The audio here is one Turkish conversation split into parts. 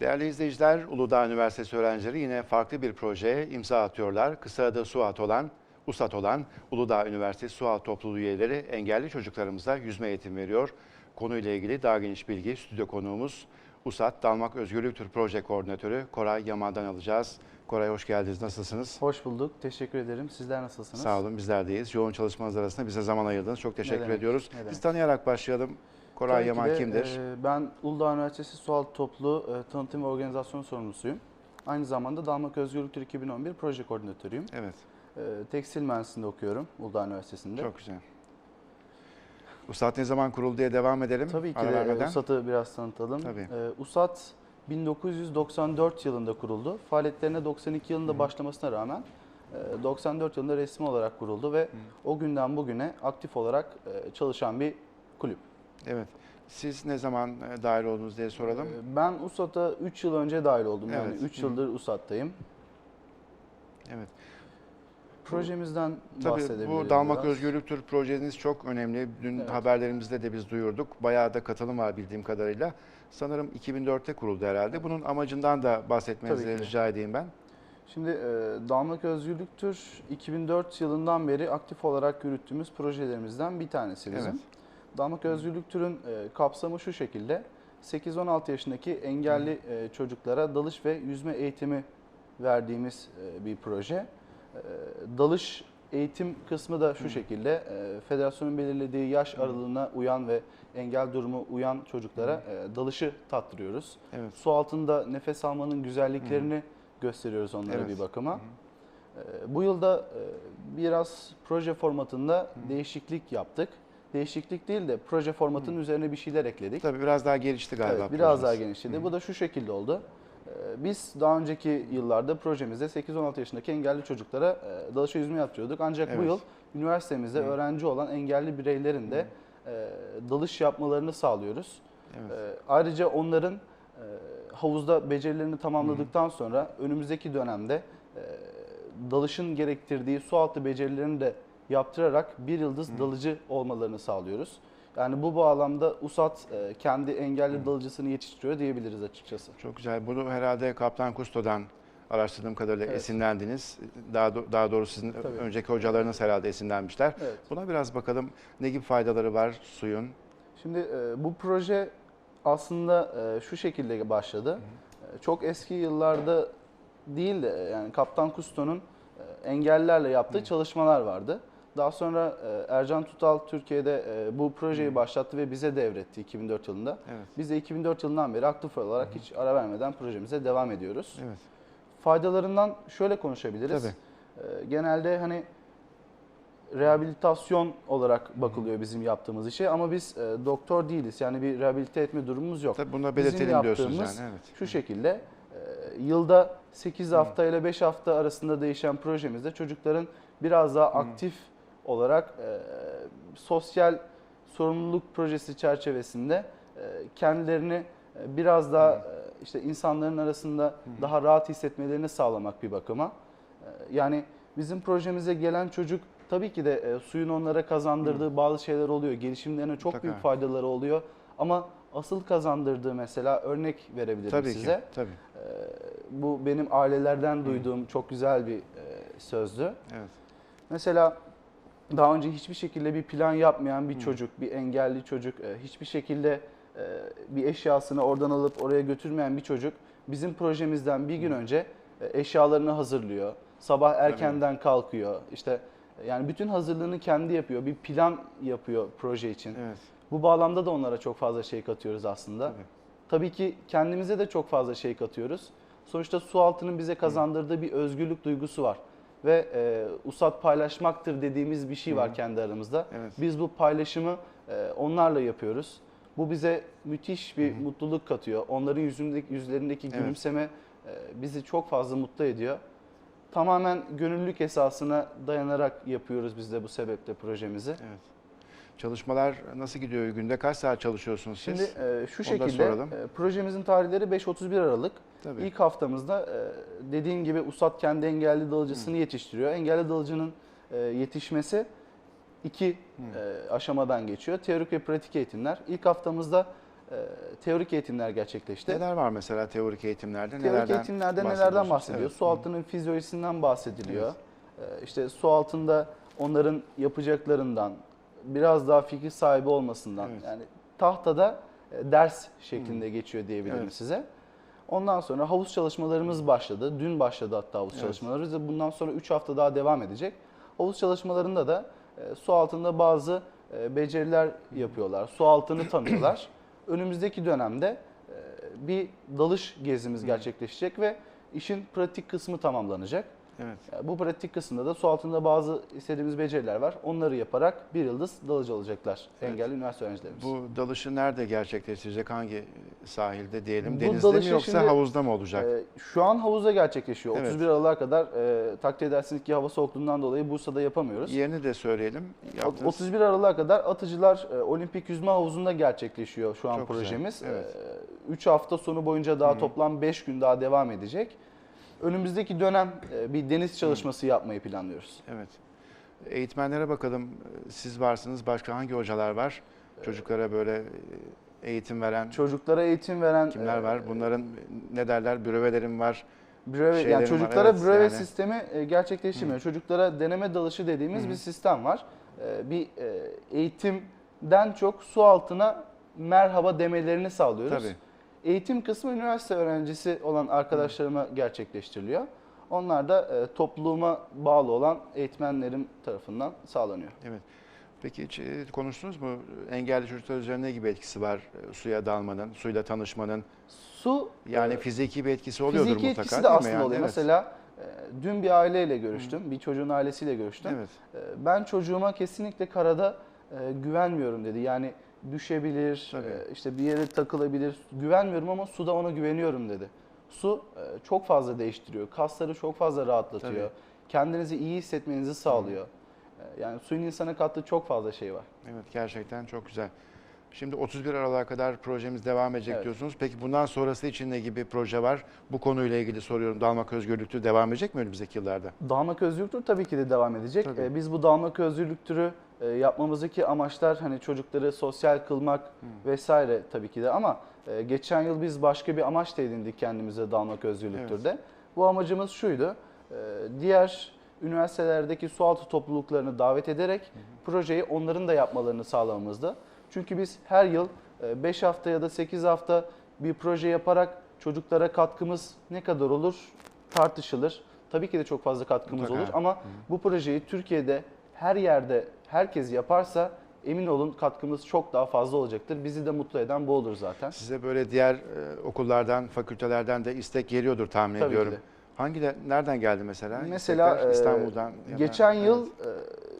Değerli izleyiciler, Uludağ Üniversitesi öğrencileri yine farklı bir projeye imza atıyorlar. Kısa adı SUAT olan, USAT olan Uludağ Üniversitesi SUAT topluluğu üyeleri engelli çocuklarımıza yüzme eğitim veriyor. Konuyla ilgili daha geniş bilgi stüdyo konuğumuz USAT Dalmak Özgürlüktür Proje Koordinatörü Koray Yaman'dan alacağız. Koray hoş geldiniz. Nasılsınız? Hoş bulduk. Teşekkür ederim. Sizler nasılsınız? Sağ olun bizler deyiz. Yoğun çalışmanız arasında bize zaman ayırdınız. Çok teşekkür ediyoruz. Biz tanıyarak başlayalım. Koray Tabii Yaman de, kimdir? e, ben Uludağ Üniversitesi Sualtı Topluluğu e, Tanıtım ve Organizasyon Sorumlusuyum. Aynı zamanda Dalmak Özgürlüktür 2011 proje koordinatörüyüm. Evet, E, tekstil mühendisliğinde okuyorum Uludağ Üniversitesi'nde. çok güzel. USAT ne zaman kuruldu diye devam edelim. Tabii ki ara de e. USAT'ı biraz tanıtalım. Tabii. E, USAT 1994 yılında kuruldu. Faaliyetlerine 92 yılında başlamasına rağmen e, 94 yılında resmi olarak kuruldu ve o günden bugüne aktif olarak e, çalışan bir kulüp. Evet. Siz ne zaman e, dahil oldunuz diye soralım. Ee, Ben USAT'a 3 yıl önce dahil oldum. Yani Evet. 3 Hı. yıldır USAT'tayım. Evet. Projemizden Tabii bahsedebiliriz bu Dalmak biraz. Özgürlüktür projeniz çok önemli. Dün Evet. haberlerimizde de biz duyurduk. Bayağı da katılım var bildiğim kadarıyla. Sanırım 2004'te kuruldu herhalde. Bunun amacından da bahsetmenizi rica edeyim ben. Şimdi e, Dalmak Özgürlüktür 2004 yılından beri aktif olarak yürüttüğümüz projelerimizden bir tanesi bizim. Evet. Dalmak Özgürlüktür'ün e, kapsamı şu şekilde. 8-16 yaşındaki engelli e, çocuklara dalış ve yüzme eğitimi verdiğimiz e, bir proje. E, dalış eğitim kısmı da şu şekilde. E, federasyonun belirlediği yaş aralığına uyan ve engel durumu uyan çocuklara e, dalışı tattırıyoruz. Evet. Su altında nefes almanın güzelliklerini gösteriyoruz onlara Evet. bir bakıma. E, Bu yılda biraz proje formatında değişiklik yaptık. Değişiklik değil de proje formatının üzerine bir şeyler ekledik. Tabii biraz daha gelişti galiba. Evet, biraz daha projeniz. genişledi. Bu da şu şekilde oldu. Ee, Biz daha önceki yıllarda projemizde 8-16 yaşındaki engelli çocuklara e, dalış ve yüzme yaptırıyorduk. Ancak bu Evet. yıl üniversitemizde öğrenci olan engelli bireylerin de e, dalış yapmalarını sağlıyoruz. Evet. Ee, Ayrıca onların e, havuzda becerilerini tamamladıktan sonra önümüzdeki dönemde e, dalışın gerektirdiği su altı becerilerini de yaptırarak bir yıldız dalıcı olmalarını sağlıyoruz. Yani bu bağlamda USAT e, kendi engelli dalıcısını yetiştiriyor diyebiliriz açıkçası. Çok güzel. Bunu herhalde Kaptan Kusto'dan araştırdığım kadarıyla Evet. esinlendiniz. Daha do- daha doğrusu sizin Tabii. önceki hocalarınız herhalde esinlenmişler. Evet. Buna biraz bakalım. Ne gibi faydaları var suyun? Şimdi e, bu proje aslında e, şu şekilde başladı. E, Çok eski yıllarda değil de yani Kaptan Kusto'nun e, engellilerle yaptığı çalışmalar vardı. Daha sonra e, Ercan Tutal Türkiye'de e, bu projeyi başlattı ve bize devretti 2004 yılında. Evet. Biz de 2004 yılından beri aktif olarak hiç ara vermeden projemize devam ediyoruz. Evet. Faydalarından şöyle konuşabiliriz. Tabii. Ee, Genelde hani rehabilitasyon olarak bakılıyor bizim yaptığımız işe ama biz e, doktor değiliz. Yani bir rehabilite etme durumumuz yok. Tabii bunu Bizim belirtelim diyorsunuz yani. Evet. Şu şekilde e, yılda 8 hafta ile 5 hafta arasında değişen projemizde çocukların biraz daha aktif olarak e, sosyal sorumluluk projesi çerçevesinde e, kendilerini e, biraz daha e, işte insanların arasında daha rahat hissetmelerini sağlamak bir bakıma. E, Yani bizim projemize gelen çocuk tabii ki de suyun onlara kazandırdığı bazı şeyler oluyor. Gelişimlerine çok Mutlaka. büyük faydaları oluyor. Ama asıl kazandırdığı mesela örnek verebilirim Tabii size. ki. Tabii. Bu benim ailelerden duyduğum çok güzel bir sözdü. Evet. Mesela daha önce hiçbir şekilde bir plan yapmayan bir çocuk, bir engelli çocuk, e, hiçbir şekilde e, bir eşyasını oradan alıp oraya götürmeyen bir çocuk bizim projemizden bir gün önce e, eşyalarını hazırlıyor. Sabah erkenden kalkıyor. İşte yani bütün hazırlığını kendi yapıyor. Bir plan yapıyor proje için. Evet. Bu bağlamda da onlara çok fazla şey katıyoruz aslında. Tabii. Tabii ki kendimize de çok fazla şey katıyoruz. Sonuçta su altının bize kazandırdığı bir özgürlük duygusu var. Ve e, usat paylaşmaktır dediğimiz bir şey var kendi aramızda. Evet. Biz bu paylaşımı e, onlarla yapıyoruz. Bu bize müthiş bir mutluluk katıyor. Onların yüzündeki, yüzlerindeki Evet. gülümseme e, bizi çok fazla mutlu ediyor. Tamamen gönüllülük esasına dayanarak yapıyoruz biz de bu sebeple projemizi. Evet. Çalışmalar nasıl gidiyor? Günde kaç saat çalışıyorsunuz siz? Şimdi e, şu Onu şekilde e, projemizin tarihleri 5-31 Aralık. Tabii. İlk haftamızda e, dediğin gibi USAT kendi engelli dalıcısını yetiştiriyor. Engelli dalıcının e, yetişmesi iki e, aşamadan geçiyor. Teorik ve pratik eğitimler. İlk haftamızda teorik eğitimler gerçekleşti. Neler var mesela teorik eğitimlerde? Teorik nelerden eğitimlerde nelerden bahsediyor? Evet. Su altının fizyolojisinden bahsediliyor. Ee, İşte su altında onların yapacaklarından, biraz daha fikir sahibi olmasından. Evet. Yani tahtada ders şeklinde geçiyor diyebilirim Evet. size. Ondan sonra havuz çalışmalarımız başladı. Dün başladı hatta havuz Evet. çalışmaları. Ve Bundan sonra 3 hafta daha devam edecek. Havuz çalışmalarında da e, su altında bazı e, beceriler yapıyorlar. Su altını tanıyorlar. Önümüzdeki dönemde e, bir dalış gezimiz gerçekleşecek ve işin pratik kısmı tamamlanacak. Evet. Yani Bu pratik kısımda da su altında bazı istediğimiz beceriler var. Onları yaparak bir yıldız dalıcı olacaklar Evet. engelli üniversite öğrencilerimiz. Bu dalışı nerede gerçekleştirecek? Hangi sahilde diyelim? Bu Denizde mi yoksa şimdi, havuzda mı olacak? Ee, şu an havuzda gerçekleşiyor. Evet. 31 Aralık'a kadar e, takdir edersiniz ki hava soğukluğundan dolayı Bursa'da yapamıyoruz. Yerini de söyleyelim. Yaptığınız- 31 Aralık'a kadar atıcılar e, olimpik yüzme havuzunda gerçekleşiyor şu an Çok güzel, projemiz. evet. 3 hafta sonu boyunca daha toplam 5 gün daha devam edecek. Önümüzdeki dönem e, bir deniz çalışması yapmayı planlıyoruz. Evet. Eğitmenlere bakalım. Siz varsınız. Başka hangi hocalar var? Çocuklara böyle e, eğitim veren Çocuklara eğitim veren kimler e, var? Bunların ne derler? Bürövelerim var. Breve, yani var, çocuklara evet, breve yani. sistemi gerçekleştirmiyor. Çocuklara deneme dalışı dediğimiz Hı. bir sistem var. Bir eğitimden çok su altına merhaba demelerini sağlıyoruz. Tabii. Eğitim kısmı üniversite öğrencisi olan arkadaşlarıma gerçekleştiriliyor. Onlar da e, topluluğuma bağlı olan eğitmenlerim tarafından sağlanıyor. Evet. Peki hiç e, konuştunuz mu? Engelli çocuklar üzerine ne gibi etkisi var? E, Suya dalmanın, suyla tanışmanın. Su Yani e, fiziki bir etkisi oluyordur fiziki mutlaka etkisi de değil mi? aslında Yani, oluyor. evet. Mesela e, dün bir aileyle görüştüm, bir çocuğun ailesiyle görüştüm. Evet. Ee, Ben çocuğuma kesinlikle karada e, güvenmiyorum dedi. Yani düşebilir, Tabii. e, işte bir yere takılabilir. Güvenmiyorum ama suda ona güveniyorum dedi. Su e, çok fazla değiştiriyor. Kasları çok fazla rahatlatıyor. Tabii. Kendinizi iyi hissetmenizi sağlıyor. E, Yani suyun insana kattığı çok fazla şey var. Evet gerçekten çok güzel. Şimdi 31 Aralık'a kadar projemiz devam edecek Evet. diyorsunuz. Peki bundan sonrası için ne gibi proje var? Bu konuyla ilgili soruyorum. Dalmak özgürlüktür devam edecek mi önümüzdeki yıllarda? Dalmak özgürlük turu tabii ki de devam edecek. Tabii. E, Biz bu dalmak özgürlük turu e, yapmamızdaki amaçlar hani çocukları sosyal kılmak vesaire tabii ki de ama e, geçen yıl biz başka bir amaç da edindik kendimize dalmak özgürlük Evet. Bu amacımız şuydu. e, Diğer üniversitelerdeki sualtı topluluklarını davet ederek projeyi onların da yapmalarını sağlamamızdı. Çünkü biz her yıl 5 hafta ya da 8 hafta bir proje yaparak çocuklara katkımız ne kadar olur tartışılır. Tabii ki de çok fazla katkımız Mutlaka. olur ama bu projeyi Türkiye'de her yerde herkes yaparsa emin olun katkımız çok daha fazla olacaktır. Bizi de mutlu eden bu olur zaten. Size böyle diğer e, okullardan, fakültelerden de istek geliyordur tahmin Tabii ki ediyorum. de. Hangi de, nereden geldi mesela? Mesela İstekler e, İstanbul'dan. geçen Evet. yıl e,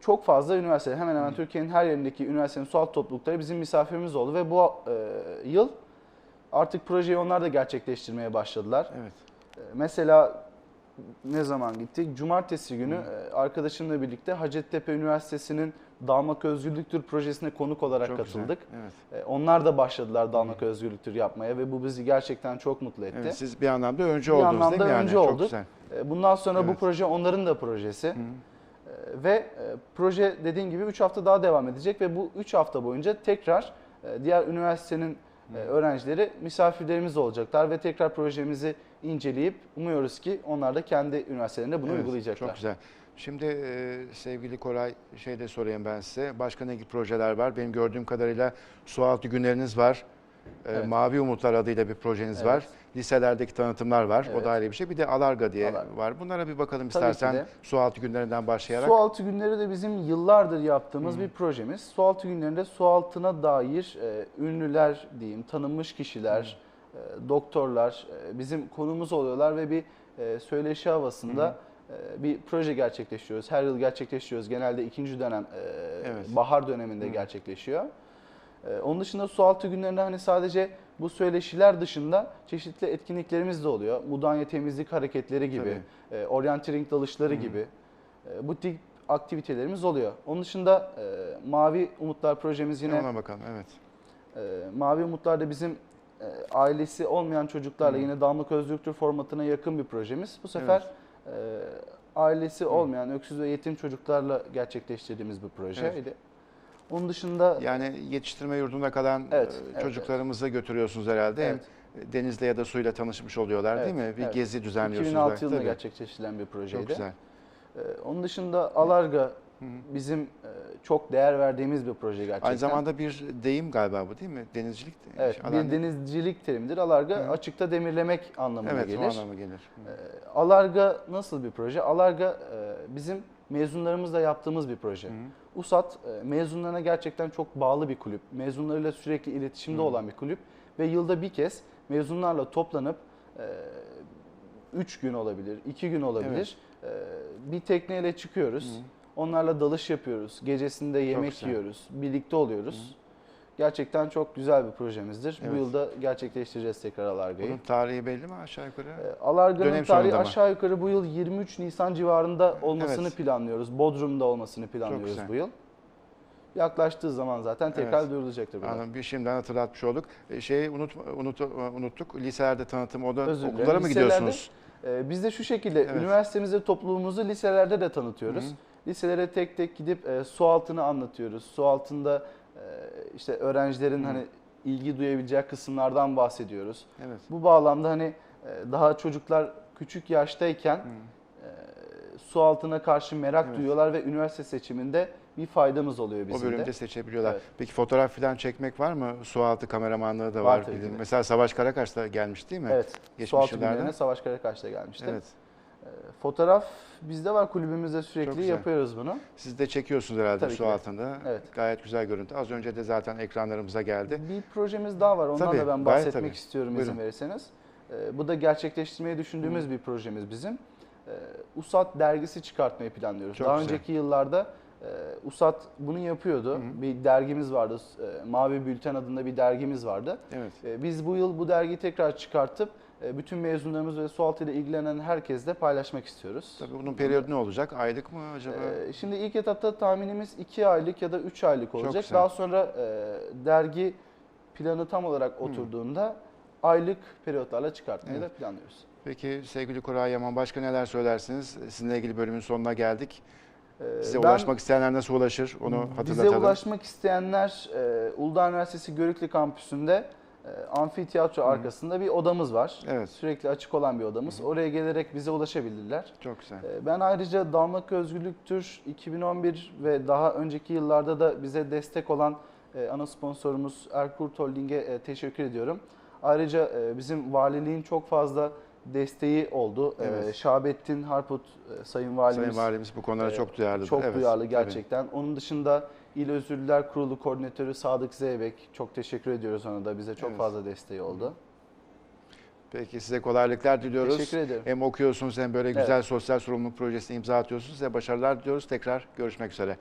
çok fazla üniversite hemen hemen Türkiye'nin her yerindeki üniversitenin sualtı toplulukları bizim misafirimiz oldu ve bu e, yıl artık projeyi onlar da gerçekleştirmeye başladılar. Evet. E, Mesela ne zaman gittik? Cumartesi günü e, arkadaşımla birlikte Hacettepe Üniversitesi'nin Dalmak Özgürlüktür projesine konuk olarak Çok güzel. katıldık. Evet. E, Onlar da başladılar Dalmak Özgürlüktür yapmaya ve bu bizi gerçekten çok mutlu etti. Evet, siz bir anlamda öncü Bir oldunuz anlamda değil mi? Yani? öncü Çok olduk. güzel. E, Bundan sonra bu Evet. proje onların da projesi. E, Ve proje dediğim gibi 3 hafta daha devam edecek ve bu 3 hafta boyunca tekrar diğer üniversitenin öğrencileri misafirlerimiz olacaklar ve tekrar projemizi inceleyip umuyoruz ki onlar da kendi üniversitelerinde bunu Evet, uygulayacaklar. Çok güzel. Şimdi e, sevgili Koray şey de sorayım ben size. Başka ne gibi projeler var? Benim gördüğüm kadarıyla sualtı günleriniz var. E, Evet. Mavi Umutlar adıyla bir projeniz Evet. var. Liselerdeki tanıtımlar var. O Evet. da ayrı bir şey. Bir de Alarga diye Alarga. var. Bunlara bir bakalım Tabii istersen. Sualtı günlerinden başlayarak. Sualtı günleri de bizim yıllardır yaptığımız bir projemiz. Sualtı günlerinde sualtına dair e, ünlüler diyeyim, tanınmış kişiler, e, doktorlar e, bizim konumuz oluyorlar ve bir e, söyleşi havasında e, bir proje gerçekleştiriyoruz. Her yıl gerçekleştiriyoruz. Genelde ikinci dönem, e, Evet. bahar döneminde gerçekleşiyor. E, onun dışında sualtı günlerinde hani sadece bu söyleşiler dışında çeşitli etkinliklerimiz de oluyor. Mudanya temizlik hareketleri gibi, e, orienteering dalışları gibi e, bu tip aktivitelerimiz oluyor. Onun dışında e, Mavi Umutlar projemiz yine Ona bakalım. Evet. e, Mavi Umutlar'da bizim e, ailesi olmayan çocuklarla yine Damlık Özgürlüktür formatına yakın bir projemiz. Bu sefer e, ailesi olmayan öksüz ve yetim çocuklarla gerçekleştirdiğimiz bir projeydi. Onun dışında Yani yetiştirme yurdunda kalan Evet, e, evet, çocuklarımızı götürüyorsunuz herhalde. Evet. Hem denizle ya da suyla tanışmış oluyorlar değil Evet, mi? Bir evet. gezi düzenliyorsunuz. 2006 belki, yılında tabii. gerçekleştirilen bir projeydi. Çok güzel. Ee, onun dışında Alarga. Bizim e, çok değer verdiğimiz bir proje gerçekten. Aynı zamanda bir deyim galiba bu değil mi? Denizcilik. evet, alan- bir denizcilik terimidir. Alarga Hı. açıkta demirlemek anlamına Evet, gelir. anlama gelir. Hı. Ee, Alarga nasıl bir proje? Alarga e, bizim mezunlarımızla yaptığımız bir proje. Hı. USAT e, mezunlarına gerçekten çok bağlı bir kulüp. Mezunlarıyla sürekli iletişimde Hı. olan bir kulüp ve yılda bir kez mezunlarla toplanıp 3 gün olabilir, 2 gün olabilir. e, Bir tekneyle çıkıyoruz. Hı. Onlarla dalış yapıyoruz. Gecesinde yemek yiyoruz. Birlikte oluyoruz. Gerçekten çok güzel bir projemizdir. Bu Evet. yılda gerçekleştireceğiz tekrar Alarga'yı. Bunun tarihi belli mi aşağı yukarı? Ee, Alarga'nın tarihi aşağı yukarı bu yıl 23 Nisan civarında olmasını Evet. planlıyoruz. Bodrum'da olmasını planlıyoruz bu yıl. Yaklaştığı zaman zaten tekrar Evet. duyurulacaktır. Anladım. Bir şimdiden hatırlatmış olduk. E, Şeyi unut, unut, unuttuk. Liselerde tanıtım. O da Özür okullara mı Liselerde- gidiyorsunuz? Ee, biz de şu şekilde Evet. üniversitemizde topluluğumuzu liselerde de tanıtıyoruz. Hı. Liselere tek tek gidip e, su altını anlatıyoruz. Su altında e, işte öğrencilerin Hı. hani ilgi duyabileceği kısımlardan bahsediyoruz. Evet. Bu bağlamda hani e, daha çocuklar küçük yaştayken e, su altına karşı merak Evet. duyuyorlar ve üniversite seçiminde bir faydamız oluyor bizim O bölümde de. seçebiliyorlar. Evet. Peki fotoğraf falan çekmek var mı? Sualtı kameramanlığı da Var var. de. Mesela Savaş Karakaş da gelmiş değil mi? Evet. Geçmiş su altı yıllarda. günlerine Savaş Karakaş'ta gelmişti. Evet. E, Fotoğraf bizde var kulübümüzde sürekli yapıyoruz bunu. Siz de çekiyorsunuz herhalde Tabii su de. altında. Evet. Gayet güzel görüntü. Az önce de zaten ekranlarımıza geldi. Bir projemiz daha var. Ondan Tabii, da ben bahsetmek tabii. istiyorum Buyurun. izin verirseniz. E, bu da gerçekleştirmeyi düşündüğümüz bir projemiz bizim. E, USAT dergisi çıkartmayı planlıyoruz. Çok Daha güzel. önceki yıllarda e, USAT bunu yapıyordu. Hı hı. Bir dergimiz vardı. e, Mavi Bülten adında bir dergimiz vardı. Evet. E, Biz bu yıl bu dergiyi tekrar çıkartıp e, bütün mezunlarımız ve sualtı ile ilgilenen herkesle paylaşmak istiyoruz. Tabii bunun periyodu ne olacak? Aylık mı acaba? E, Şimdi ilk etapta tahminimiz 2 aylık ya da 3 aylık olacak. Daha sonra e, dergi planı tam olarak oturduğunda aylık periyotlarla çıkartmayı Evet. da planlıyoruz. Peki sevgili Koray Yaman başka neler söylersiniz? Sizinle ilgili bölümün sonuna geldik. E, Size ben- ulaşmak isteyenler nasıl ulaşır? Onu hatırlatalım. Bize ulaşmak isteyenler e, Uludağ Üniversitesi Görükle Kampüsü'nde e, amfiteyatro arkasında bir odamız var. Evet. Sürekli açık olan bir odamız. Oraya gelerek bize ulaşabilirler. Çok güzel. E, Ben ayrıca Dalmak Özgürlüktür 2011 ve daha önceki yıllarda da bize destek olan e, ana sponsorumuz Erkurt Holding'e e, teşekkür ediyorum. Ayrıca e, bizim valiliğin çok fazla desteği oldu. E, Evet. Şahabettin Harput e, Sayın Valimiz Sayın Valimiz bu konulara e, çok duyarlıdır. çok Evet, duyarlı tabii. gerçekten. Onun dışında İl Özürlüler Kurulu Koordinatörü Sadık Zeybek çok teşekkür ediyoruz ona da bize çok Evet. fazla desteği oldu. Peki size kolaylıklar diliyoruz. Teşekkür ederim. Hem okuyorsunuz hem böyle Evet. güzel sosyal sorumluluk projesine imza atıyorsunuz. Size başarılar diliyoruz. Tekrar görüşmek üzere.